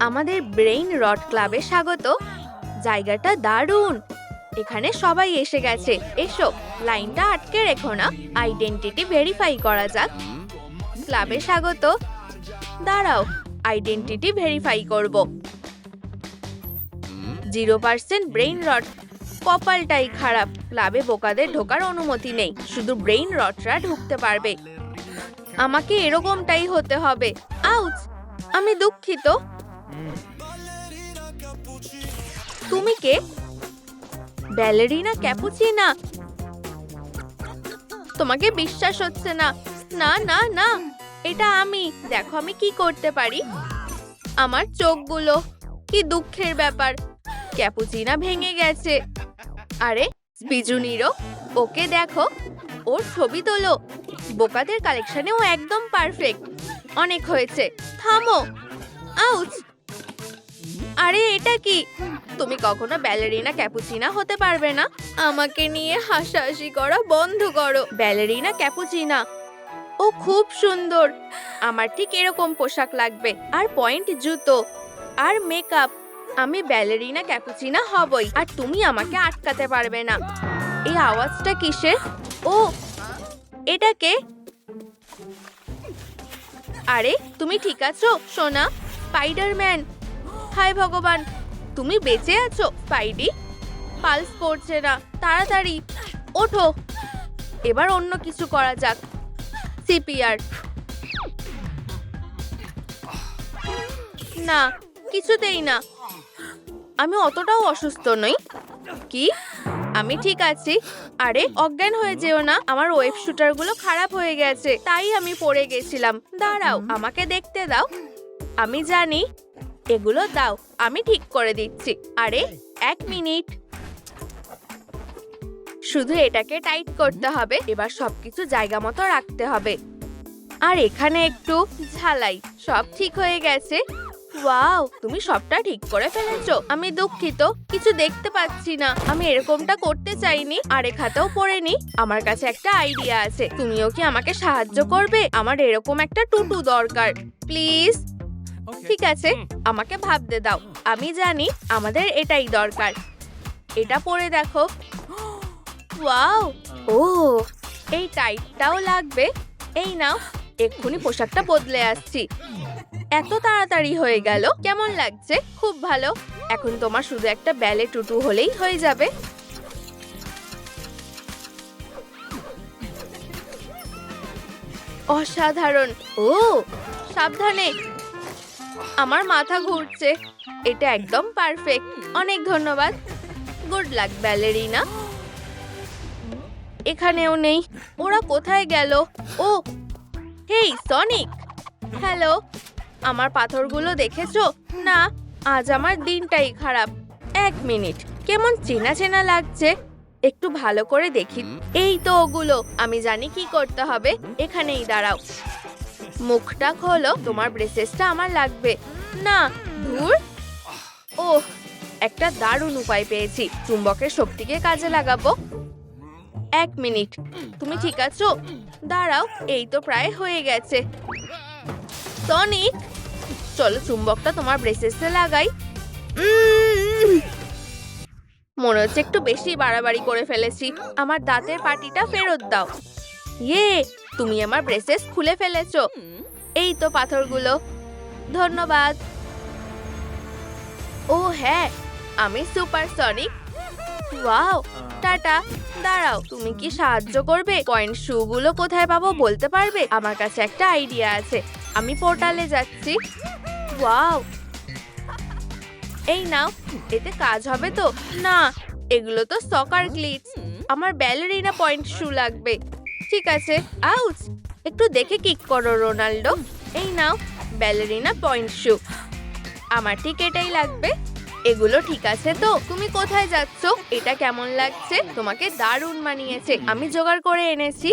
আমাদের brain rod ক্লাবে স্বাগত। জায়গাটা দারুণ। এখানে সবাই এসে গেছে। এসো, লাইনটা আটকে রেখো না। আইডেন্টিটি ভেরিফাই করা যাক। ক্লাবে স্বাগত। দাঁড়াও, আইডেন্টিটি ভেরিফাই করব। জিরো পার্সেন্ট ব্রেইন রড কপালটাই খারাপ। ক্লাবে বোকাদের ঢোকার অনুমতি নেই। শুধু ব্রেইন রডরা ঢুকতে পারবে। আমাকে এরকমটাই হতে হবে। আউচ, আমি দুঃখিত। তুমি কে? Ballerina Cappuccina? তোমাকে বিশ্বাস হচ্ছে না। না না না। এটা আমি। দেখো আমি কি করতে পারি? আমার চোখগুলো। কি দুঃখের ব্যাপার। ক্যাপুচিনা ভেঙে গেছে। আরে বিজুনিরও ওকে দেখো। ওর ছবি তোলো। বোকাদের কালেকশনেও একদম পারফেক্ট অনেক হয়েছে। থামো। আউচ আরে, এটা কি? তুমি কখনো ব্যালেরিনা ক্যাপুচিনা হতে পারবে না। আমাকে নিয়ে হাসাহাসি করা বন্ধ করো। Ballerina Cappuccina? ও খুব সুন্দর। আমার ঠিক এরকম পোশাক লাগবে। আর পয়েন্ট জুতো। আর মেকআপ। আমি ব্যালেরিনা ক্যাপুচিনা হবই। আর তুমি আমাকে আটকাতে পারবে না। এই আওয়াজটা কিসের? ও, এটা কে? আরে, তুমি ঠিক আছো? সোনা? স্পাইডারম্যান? হায় ভগবান, তুমি বেঁচে আছো স্পাইডি পালস পড়ছে না, তাড়াতাড়ি, ওঠো। এবার অন্য কিছু করা যাক, সিপিআর। না, কিছুতেই না। আমি অতটাও অসুস্থ নই। কি? আমি ঠিক আছি। আরে, অজ্ঞান হয়ে যেও না, আমার ওয়েব শুটারগুলো খারাপ হয়ে গেছে, তাই আমি পড়ে গেছিলাম। দাঁড়াও, আমাকে দেখতে দাও। আমি জানি এগুলো দাও আমি ঠিক করে দিচ্ছি। আরে এক মিনিট। শুধু এটাকে টাইট করতে হবে এবার সবকিছু জায়গা মতো রাখতে হবে। আর এখানে একটু ঝালাই সব ঠিক হয়ে গেছে। ওয়াও তুমি সবটা ঠিক করে ফেলেছো। আমি দুঃখিত কিছু দেখতে পাচ্ছি না। আমি এরকমটা করতে চাইনি আরেক হাতেও পড়েনি আমার কাছে একটা আইডিয়া আছে। তুমিও কি আমাকে সাহায্য করবে? আমার এরকম একটা টুটু দরকার। প্লিজ ঠিক আছে আমাকে ভাবতে দাও। আমি জানি আমাদের এটাই দরকার। এটা পরে দেখো। ওয়াও! ও। এই টাইটটাও লাগবে। এই নাও এক্ষুনি পোশাকটা বদলে আসছি। এত তাড়াতাড়ি হয়ে গেল। কেমন লাগছে? খুব ভালো। এখন তোমার শুধু একটা ব্যালে টুটু হলেই হয়ে যাবে। অসাধারণ। ও। সাবধানে। আমার মাথা ঘুরছে। এটা একদম পারফেক্ট অনেক ধন্যবাদ। গুড লাক ব্যালেরিনা এখানেও নেই। ওরা কোথায় গেল? ও হেই সনিক হ্যালো আমার পাথরগুলো দেখেছ? না আজ আমার দিনটাই খারাপ। এক মিনিট। কেমন চেনা চেনা লাগছে? একটু ভালো করে দেখি। এই তো ওগুলো। আমি জানি কি করতে হবে। এখানেই দাঁড়াও। মুখটা খোলো, তোমার ব্রেসেসটা আমার লাগবে। না, ধুর। ও একটা দারুণ উপায় পেয়েছি। চুম্বকের শক্তিকে কাজে লাগাবো। এক মিনিট, তুমি ঠিক আছো? দাঁড়াও, এই তো প্রায় হয়ে গেছে। টনিক, চলো চুম্বকটা তোমার ব্রেসেসে লাগাই। মনে হচ্ছে একটু বেশি বাড়াবাড়ি করে ফেলেছি। আমার দাঁতের পাটিটা ফেরত দাও। ইয়ে তুমি আমার ব্রেসেস খুলে ফেলেছো। এই তো পাথরগুলো। ধন্যবাদ। ও হ্যাঁ আমি সুপার সনিক ওয়াও, টাটা। দাঁড়াও, তুমি কি সাহায্য করবে? কয়েন শুগুলো কোথায় পাবো বলতে পারবে? আমার কাছে একটা আইডিয়া আছে। আমি পোর্টালে যাচ্ছি। ওয়াও। এই নাও, এতে কাজ হবে তো। না, এগুলো তো সকার গ্লিচ আমার ব্যালেরিনা পয়েন্ট শু লাগবে। ঠিক আছে। আউচ, একটু দেখে কিক করো, রোনাল্ডো। এই নাও ব্যালেরিনা পয়েন্ট শু আমার ঠিক এটাই লাগবে। এগুলো ঠিক আছে তো? তুমি কোথায় যাচ্ছ? এটা কেমন লাগছে? তোমাকে দারুণ মানিয়েছে। আমি জোগাড় করে এনেছি।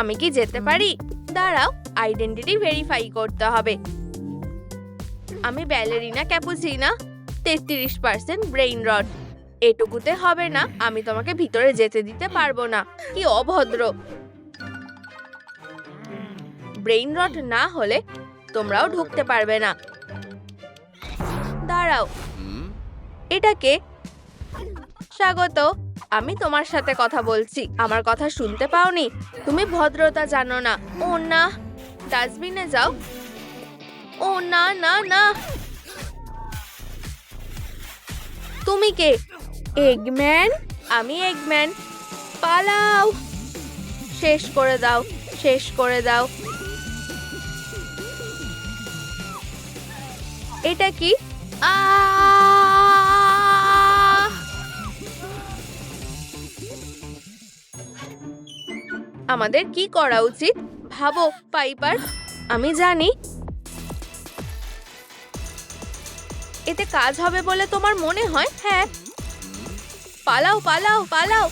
আমি কি যেতে পারি? দাঁড়াও আইডেন্টিটি ভেরিফাই করতে হবে। আমি ব্যালেরিনা ক্যাপুচিনা তেত্রিশ পার্সেন্ট ব্রেইন রড এটুকুতে হবে না আমি তোমাকে ভিতরে যেতে দিতে পারব না। কি অভদ্র। ব্রেইন রড না হলে তোমরাও ঢুকতে পারবে না। দাঁড়াও। এটাকে স্বাগত আমি তোমার সাথে কথা বলছি। আমার কথা শুনতে পাওনি? তুমি ভদ্রতা জানো না। ও না ডাস্টবিনে যাও। ও না না না। তুমি কে? এগম্যান আমি এগম্যান পালাও। শেষ করে দাও, শেষ করে দাও। এটা কি? আমাদের কি করা উচিত? ভাবো, পাইপার। আমি জানি। এতে কাজ হবে বলে তোমার মনে হয়? হ্যাঁ। পালাও পালাও পালাও।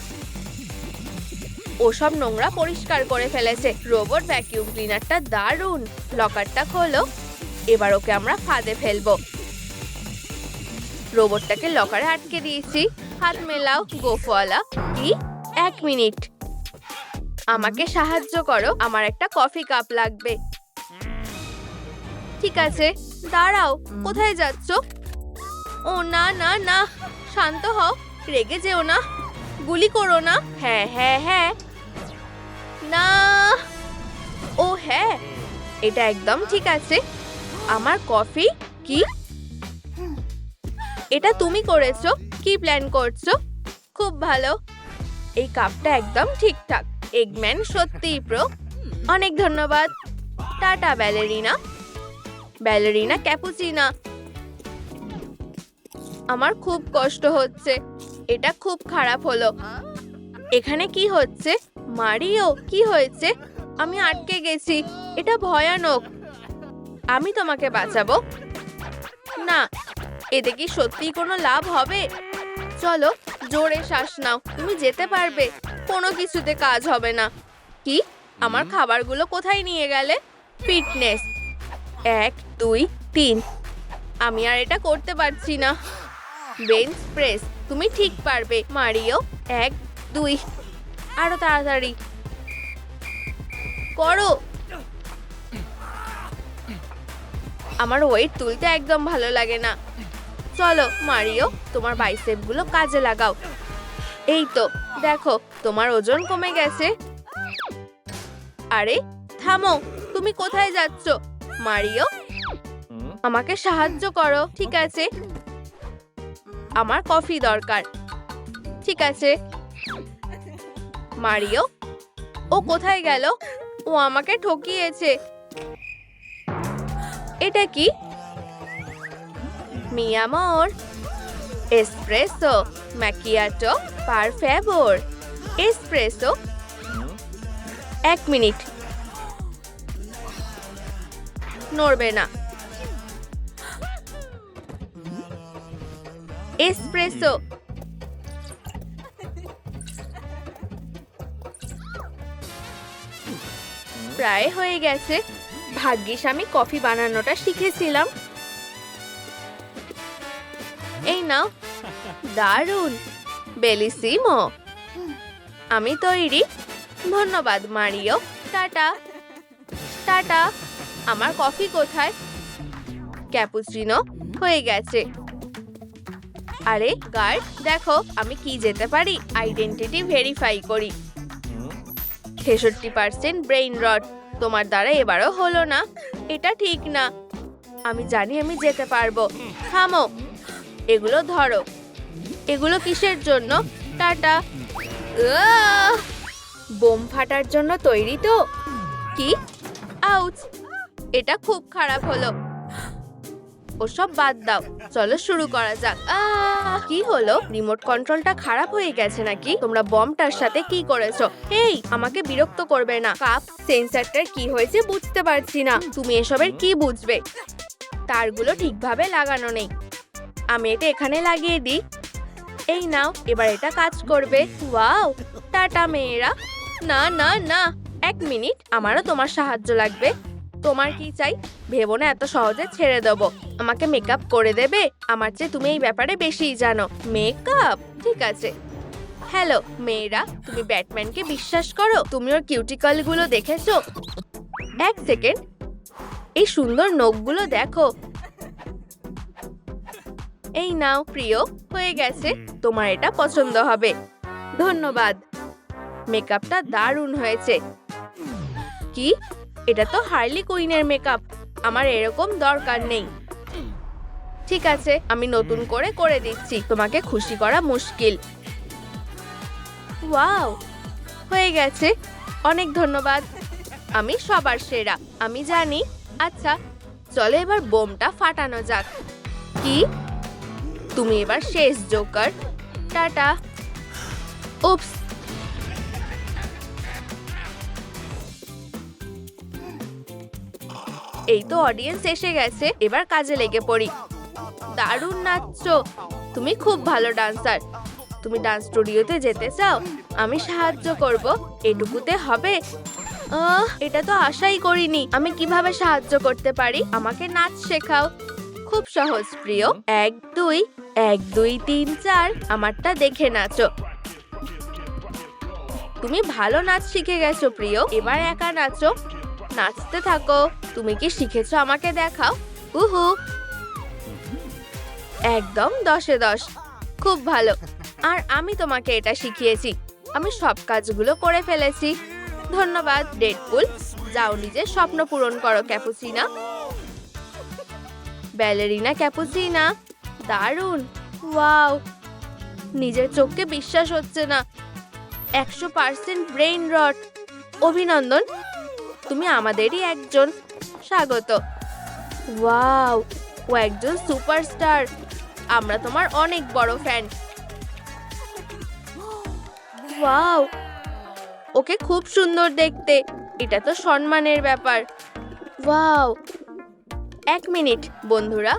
ওসব নোংরা পরিষ্কার করে ফেলেছে। রোবট ভ্যাকিউম ক্লিনারটা দারুণ। লকারটা খোলো। এবার ওকে আমরা ফাঁদে ফেলব। রোবটটাকে লকারে আটকে দিয়েছি। হাত মেলাও, গোফওয়ালা। কি এক মিনিট। আমাকে সাহায্য করো। আমার একটা কফি কাপ লাগবে। ঠিক আছে, দাঁড়াও। কোথায় যাচ্ছ? ও, না না না। শান্ত হও। রেগে যেও না। গুলি করো না। হ্যাঁ হ্যাঁ হ্যাঁ। না। ও হ্যাঁ। এটা একদম ঠিক আছে। আমার কফি কি? এটা তুমি করেছ। কি প্ল্যান করছ? খুব ভালো। এই কাপটা একদম ঠিকঠাক। এগম্যান সত্যিই প্রো অনেক ধন্যবাদ। টাটা ব্যালেরিনা ব্যালেরিনা ক্যাপুচিনা আমার খুব কষ্ট হচ্ছে। এটা খুব খারাপ হলো। এখানে কি হচ্ছে? মারিও কি হয়েছে? আমি আটকে গেছি। এটা ভয়ানক। আমি তোমাকে বাঁচাবো? না এতে কি সত্যি কোনো লাভ হবে? চলো জোরে শ্বাস নাও। তুমি যেতে পারবে। কোনো কিছুতে কাজ হবে না। কি? আমার খাবারগুলো কোথায় নিয়ে গেলে? ফিটনেস। এক দুই তিন। আমি আর এটা করতে পারছি না। Bench press. তুমি ঠিক পারবে মারিও। এক দুই আরও তাড়াতাড়ি। করো। আমার ওয়েট তুলতে একদম ভালো লাগে না। চলো মারিও তোমার বাইসেপগুলো কাজে লাগাও। এই তো দেখো তোমার ওজন কমে গেছে। আরে থামো তুমি কোথায় যাচ্ছ? মারিও আমাকে সাহায্য করো ঠিক আছে? আমার কফি দরকার। ঠিক আছে। মারিও, ও কোথায় গেল? ও আমাকে ঠকিয়েছে। এটা কি? espresso macchiato par favor espresso এক মিনিট। নড়বে না। এসপ্রেসো প্রায় হয়ে গেছে। ভাগ্যিস আমি কফি বানানোটা শিখেছিলাম। এই নাও। দারুণ। বেলিসিমো। আমি তৈরি। ধন্যবাদ, মারিও। টাটা। টাটা। আমার কফি কোথায়? ক্যাপুচিনো হয়ে গেছে। আরে গার্ড দেখো আমি কি যেতে পারি? আইডেন্টিটি ভেরিফাই করি। ছেষট্টি পার্সেন্ট ব্রেইন রড তোমার দ্বারা এবারও হলো না। এটা ঠিক না। আমি জানি আমি যেতে পারব। থামো। এগুলো ধরো। এগুলো কিসের জন্য? টাটা। বোম ফাটার জন্য তৈরি তো। কি? আউচ। এটা খুব খারাপ হলো। ওসব বাদ দাও। চলো শুরু করা যাক! কি হলো? রিমোট কন্ট্রোলটা খারাপ হয়ে গেছে নাকি? তোমরা বমটার সাথে কি করেছ? এই, আমাকে বিরক্ত করবে না। কাপ, সেন্সারটার কি হয়েছে বুঝতে পারছি না। তুমি এসবের কি বুঝবে? তারগুলো ঠিকভাবে লাগানো নেই। আমি এটা এখানে লাগিয়ে দিই। এই নাও, এবার এটা কাজ করবে। ওয়াও, টাটা মেয়েরা। না না না। এক মিনিট, আমারও তোমার সাহায্য লাগবে। তোমার কি চাই? ভেবো না এত সহজে ছেড়ে দেবো। আমাকে মেকআপ করে দেবে আমার চেয়ে তুমি এই ব্যাপারে বেশিই জানো। মেকআপ ঠিক আছে। হ্যালো মেয়েরা তুমি ব্যাটম্যানকে বিশ্বাস করো? তুমি ওর কিউটিকলগুলো দেখেছ? এক সেকেন্ড এই সুন্দর নখগুলো দেখো। এই নাও প্রিয় হয়ে গেছে। তোমার এটা পছন্দ হবে। ধন্যবাদ। মেকআপটা দারুণ হয়েছে। কি? এটা তো হার্লি কুইনের মেকআপ আমার এরকম দরকার নেই। ঠিক আছে, আমি নতুন করে করে দিচ্ছি। তোমাকে খুশি করা মুশকিল। ওয়াও, হয়ে গেছে। অনেক ধন্যবাদ। আমি সবার সেরা। আমি জানি। আচ্ছা চলো এবার বোমটা ফাটানো যাক। কি? তুমি এবার শেষ জোকার টাটা। উপস এই তো অডিয়েন্স এসে গেছে, এবার কাজে লেগে পড়ি। দারুণ নাচছো। তুমি খুব ভালো ডান্সার তুমি ডান্স স্টুডিওতে যেতে চাও, আমি সাহায্য করব। এটুকুতে হবে? এটা তো আশাই করিনি। আমি কীভাবে সাহায্য করতে পারি? আমাকে নাচ শেখাও। খুব সহজ, প্রিয়। এক, দুই এক, দুই, তিন, চার, আমারটা দেখে নাচো। তুমি ভালো নাচ শিখে গেছো, প্রিয়। এবার একা নাচো। নাচতে থাকো। তুমি কি শিখেছো আমাকে দেখাও? উহু। একদম দশে দশ। খুব ভালো। আর আমি তোমাকে এটা শিখিয়েছি। আমি সব কাজগুলো করে ফেলেছি। ধন্যবাদ, ডেডপুল। যাও নিজের স্বপ্ন পূরণ করো, ক্যাপুচিনা। Ballerina Cappuccina. দারুণ। ওয়াও। নিজের চোখকে বিশ্বাস হচ্ছে না। একশো পার্সেন্ট ব্রেইন রট। অভিনন্দন। তুমি আমাদেরই একজন। স্বাগত। ওয়াও, ও একজন সুপারস্টার। আমরা তোমার অনেক বড় ফ্যান। ওয়াও, ওকে খুব সুন্দর দেখতে। এটা তো সম্মানের ব্যাপার। ওয়াও, এক মিনিট, বন্ধুরা।